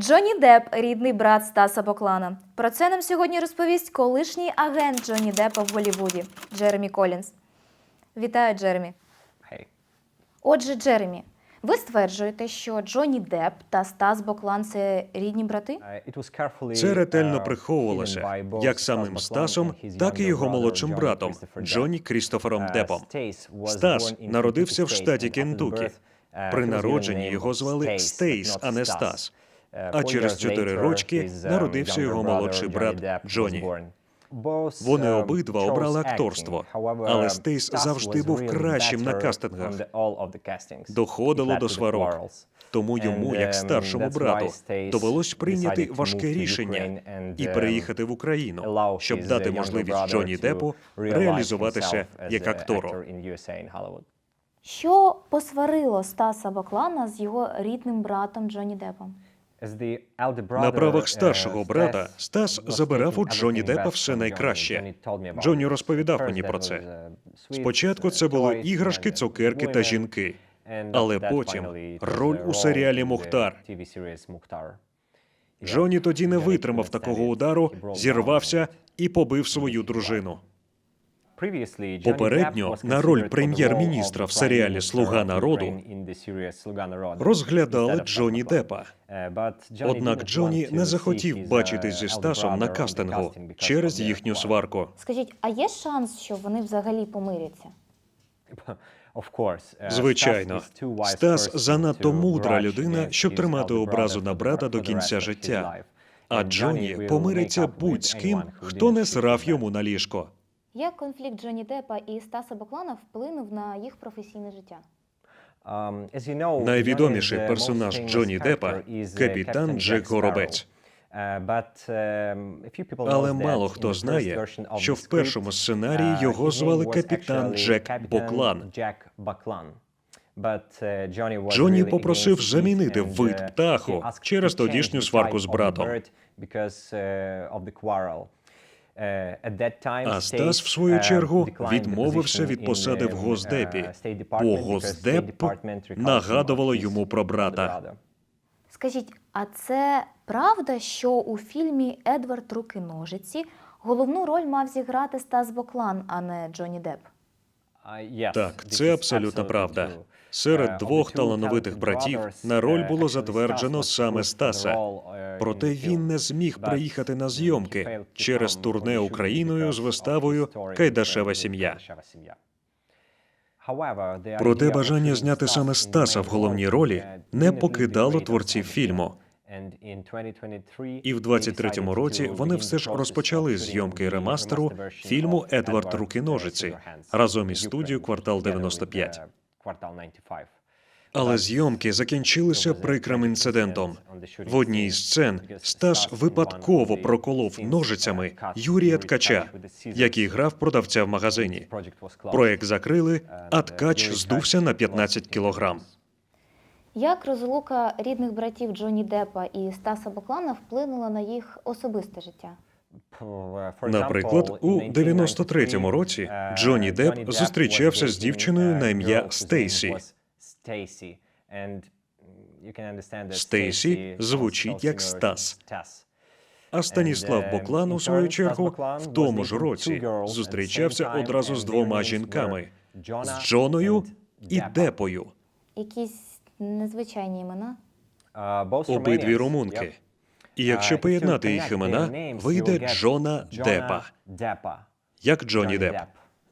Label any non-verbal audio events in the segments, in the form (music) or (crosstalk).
Джонні Депп – рідний брат Стаса Боклана. Про це нам сьогодні розповість колишній агент Джонні Деппа в Голлівуді Джеремі Колінз. Вітаю, Джеремі. Hey. Отже, Джеремі, ви стверджуєте, що Джонні Депп та Стас Боклан це рідні брати? Uh, Це ретельно uh, приховувалося як самим Стасом, так і його молодшим братом Джонні Крістофером Uh, Деппом. Стас народився в штаті Кентукі. При народженні його звали Стейс, а не Стас. Uh, А через чотири рочки um, народився його молодший брат Джонні. Вони um, обидва обрали акторство, але Стейс завжди був кращим на кастингах. Доходило до сварок. Тому йому, як старшому брату, довелось прийняти важке рішення і переїхати в Україну, щоб дати можливість Джонні to реалізуватися як актору. Що посварило Стаса Боклана з його рідним братом Джонні Деппом? На правах uh, старшого брата Стас забирав у taking Джонні Деппа все найкраще. Джонні розповідав мені про це. uh, Спочатку це uh, були іграшки, цукерки та жінки. Але потім роль у серіалі «Мухтар». Джонні тоді не витримав такого удару, зірвався і побив свою дружину. Попередньо на роль прем'єр-міністра в серіалі «Слуга народу» розглядали Джонні Деппа. Uh, Однак Джонні want не захотів uh, зі Стасом на кастингу через їхню сварку. Скажіть, а є шанс, що вони взагалі помиряться? Uh, Звичайно, Стас занадто мудра людина, щоб тримати образу на брата до кінця життя. А Джонні will помириться make up with будь з ким, anyone who хто не срав йому на ліжко. Як конфлікт Джонні Деппа і Стаса Боклана вплинув на їх професійне життя? Найвідоміший персонаж Джонні Деппа uh, капітан Джек Jack Горобець. Few people Але мало хто знає, що в першому сценарії uh, його звали капітан Джек Боклан. Джонні попросив замінити вид птаху через тодішню сварку з братом. А Стас, в свою uh, чергу, відмовився від посади в um, Госдепі, бо Госдеп нагадувало йому про брата. Скажіть, а це правда, що у фільмі Едвард Руки ножиці головну роль мав зіграти Стас Боклан, а не Джонні Депп? Так, це is абсолютно правда. Серед Uh, двох талановитих братів на роль uh, було затверджено саме Стаса. in Проте він не зміг приїхати на зйомки через турне Україною з виставою Кайдашева сім'я. Проте бажання зняти саме Стаса в головній ролі не покидало творців фільму. And in 2023 І в they 23-му році вони все ж розпочали зйомки ремастеру фільму Едвард Руки ножиці разом із студією Квартал together with, 95. uh, Квартал 95. Але зйомки закінчилися прикрим інцидентом. В одній із сцен Стас випадково проколов ножицями Юрія Ткача, який грав продавця в магазині. Проект закрили, а ткач здувся на 15 кілограм. Як розлука рідних братів Джонні Деппа і Стаса Боклана вплинула на їх особисте життя? Наприклад, у 93-му році Джонні Депп зустрічався з дівчиною на ім'я Стейсі. Стейсі звучить як Стас. А Станіслав Боклан, у свою чергу, в тому ж році зустрічався одразу з двома жінками з Джоною і Депою. Якісь незвичайні імена? Обидві румунки. І якщо поєднати їх імена, вийде Джона Деппа, як Джонні Депп.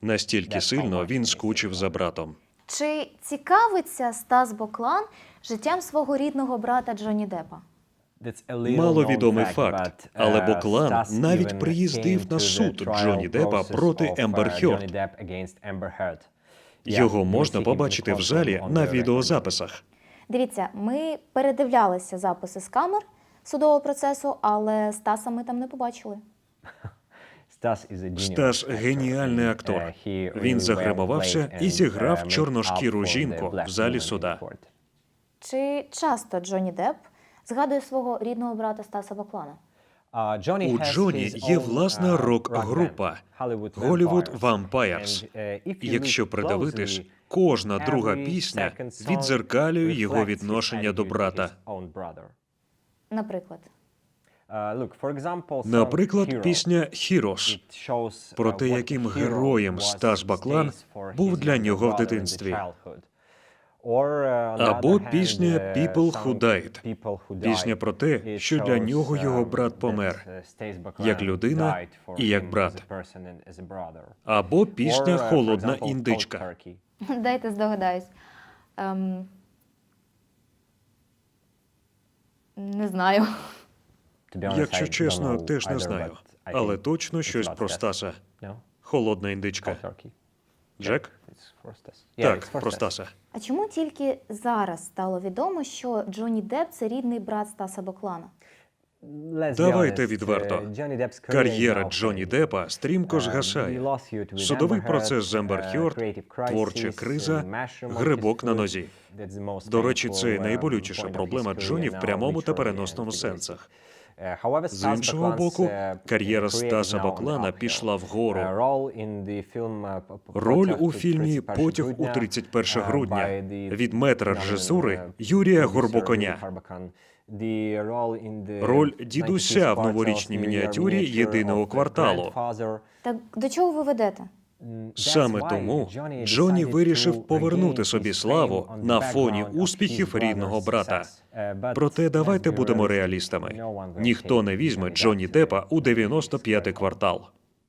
Настільки сильно він скучив за братом. Чи цікавиться Стас Боклан життям свого рідного брата Джонні Деппа? Маловідомий факт, але Боклан навіть приїздив на суд Джонні Деппа проти Ембер Хьорд. Його можна побачити в залі на відеозаписах. Дивіться, ми передивлялися записи з камер судового процесу, але Стаса ми там не побачили. (laughs) Стас геніальний актор. Він загримувався і зіграв чорношкіру жінку в залі суда. Чи часто Джонні Депп згадує свого рідного брата Стаса Боклана? У Джоні є власна рок-група Hollywood Vampires. І якщо придивитись, кожна друга пісня відзеркалює його відношення до брата. Наприклад, Uh, Наприклад, пісня shows, про uh, те, яким героєм Стас Баклан був для нього в дитинстві. uh, Або пісня uh, «People Who Died». Пісня про те, що для нього його um, брат помер, uh, як людина і як брат. Або пісня uh, «Холодна індичка». (laughs) Дайте здогадаюсь. Ем... Не знаю. Якщо чесно, теж не знаю. Але точно щось про Стаса. Холодна індичка. Джек? Так, про Стаса. А чому тільки зараз стало відомо, що Джонні Депп це рідний брат Стаса Боклана? Давайте відверто. uh, Кар'єра Джонні. Деппа стрімко Uh, згасає. Судовий процес з Ембер uh, Хьорд, творча криза, uh, грибок на нозі. До речі, це uh, найболючіша проблема Джоні в прямому та переносному сенсах. Uh, З іншого боку, uh, кар'єра Стаса Баклана пішла вгору. Uh, uh, Роль «Потяг у фільмі 31 Потяг у грудня», 31 uh, грудня від метра режисури uh, Юрія Горбоконя. Роль дідуся в новорічній мініатюрі єдиного кварталу. Так до чого ви ведете? Mm, Саме тому Джоні вирішив повернути собі славу на фоні успіхів рідного брата. Uh, Проте давайте будемо реалістами. Ніхто не візьме Johnny Джонні Деппа у 95-й квартал.